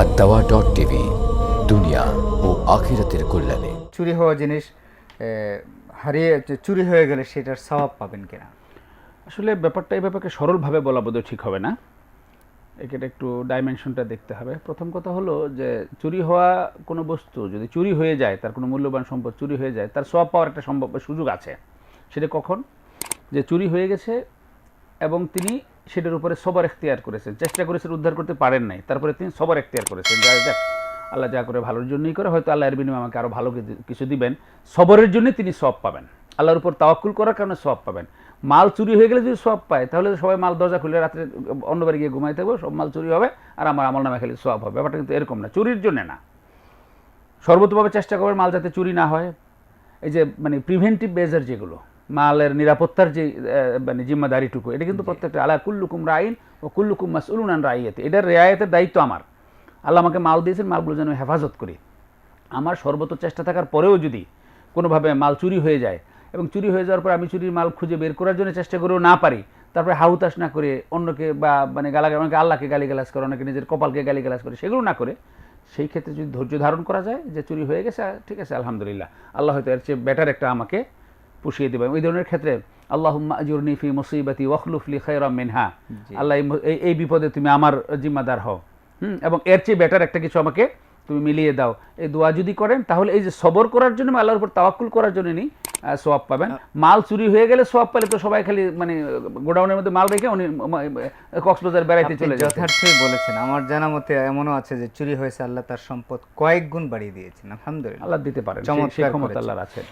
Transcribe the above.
আর দাওয়া dot TV দুনিয়া ও আখিরাতের কল্যাণে। চুরি হওয়া জিনিস হারিয়ে চুরি হয়ে গেলে সেটার স্বভাব পাবেন কিনা? আসলে ব্যাপারটা এই ব্যাপারকে সরলভাবে বলা বোধহয় ঠিক হবে না। একে একটু ডাইমেনশনটা দেখতে হবে। প্রথম কথা হলো যে চুরি হওয়া কোনো বস্তু যদি চুরি হয়ে যায় তার কোনো মূল্যবান সম্পদ চুরি হয়ে যায় তার সব পাওয়ার একটা সম্ভব সুযোগ আছে। সেটা কখন? যে চুরি হয়ে গেছে এবং তিনি সেটার উপরে সবার এখতিয়ার করেছেন চেষ্টা করেছেন উদ্ধার করতে, পারেন নাই। তারপরে তিনি সবার এখতিয়ার করেছেন। যা যাক আল্লাহ যা করে ভালোর জন্যই করে, হয়তো আল্লাহ এর বিনিময়ে আমাকে আরও ভালো কিছু- দিবেন। সবরের জন্যই তিনি সব পাবেন। আল্লাহর উপর তাওয়াক্কুল করার কারণে সব পাবেন। মাল চুরি হয়ে গেলে যদি সব পায়, তাহলে সবাই মাল দরজা খুলে রাত্রে অন্য বাড়ি গিয়ে ঘুমাই থাকব, সব মাল চুরি হবে আর আমার আমল নামে খালি সব হবে। ব্যাপারটা কিন্তু এরকম না। চুরির জন্য না। সর্বতভাবে চেষ্টা করবেন মাল যাতে চুরি না হয়। এই যে মানে প্রিভেন্টিভ মেজার যেগুলো মালের নিরাপত্তার যে মানে জিম্মাদারিটুকু এটা কিন্তু প্রত্যেকটা আলা কুল্লুকুম রাইন ও কুল্লুকুম মাসউলুন আন রাইয়াতে এটার রেয়ায়তের দায়িত্ব আমার। আল্লাহ আমাকে মাল দিয়েছেন মালগুলো যেন হেফাজত করি। আমার সর্বত চেষ্টা থাকার পরেও যদি কোনোভাবে মাল চুরি হয়ে যায় এবং চুরি হয়ে যাওয়ার পর আমি চুরির মাল খুঁজে বের করার জন্য চেষ্টা করেও না পারি তারপরে হাউতাস না করে অন্যকে বা মানে গালা অনেকে আল্লাহকে গালিগালাজ করে অনেকে নিজের কপালকে গালিগালাজ করে সেগুলো না করে সেই ক্ষেত্রে যদি ধৈর্য ধারণ করা যায় যে চুরি হয়ে গেছে ঠিক আছে আলহামদুলিল্লাহ। আল্লাহ হয়তো এর চেয়ে বেটার একটা আমাকে পুষিয়ে দেবে। ওই ধরনের ক্ষেত্রে আল্লাহ আজুরনি ফি মুসিবাতি ওয়াখলুফলি খৈরাম মিনহা। আল্লাহ এই বিপদে তুমি আমার জিম্মাদার হও। হুম? এবং এর চেয়ে বেটার একটা কিছু আমাকে তুমি মিলিয়ে দাও। এই দোয়া যদি করেন তাহলে এই যে সবর করার জন্য আল্লাহর উপর তাওয়াক্কুল করার জন্য নি সোয়াব পাবেন। মাল চুরি হয়ে গেলে সোয়াব পেলে তো সবাই খালি মানে গোডাউনের মধ্যে মাল রেখে উনি কক্সবাজার বেড়াইতে চলে যাচ্ছে। যথার্থই বলেছেন। আমার জানা মতে এমনও আছে যে চুরি হয়েছে আল্লাহ তার সম্পদ কয়েক গুণ বাড়িয়ে দিয়েছেন। আলহামদুলিল্লাহ। আল্লাহ দিতে পারেন চমৎকার ক্ষমতা আল্লাহর আছে।